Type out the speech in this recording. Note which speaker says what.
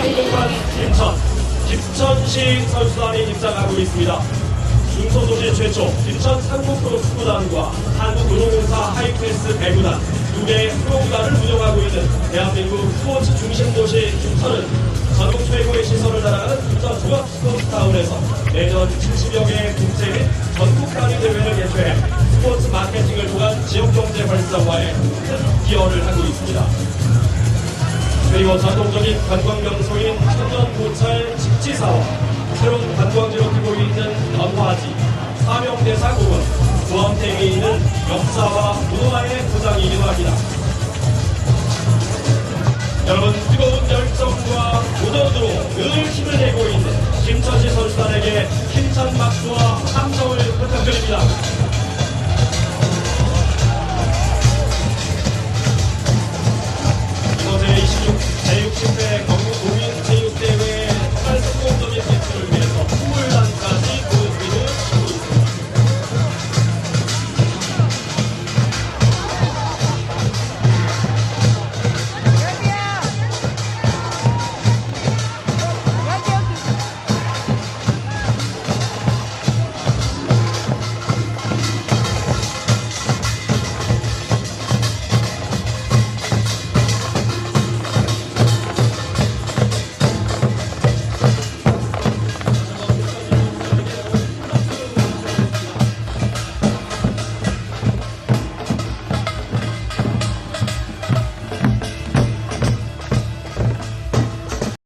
Speaker 1: 행동관 김천, 김천시 선수단이 입장하고 있습니다. 중소도시 최초 김천 상국프로스구단과 한국노동공사 하이패스 배구단 두 개의 프로구단을 운영하고 있는 대한민국 스포츠 중심 도시 김천은 전국 최고의 시설을 자랑하는 김천 종합 스포츠타운에서 매년 70여 개의 국제 및 전국 단위 대회를 개최해 스포츠 마케팅을 통한 지역 경제 활성화에 큰 기여를 하고 있습니다. 그리고 전통적인 관광 명소인 한전 고찰 집지 사업, 새로운 관광지로 뛰고 있는 연화지, 사명대사 공원, 구암댐에 있는 역사와 문화의 고장이기도 합니다. 여러분 뜨거운 열정과 도전으로 늘 힘을 내고 있는 김천시 선수단에게 힘찬 박수와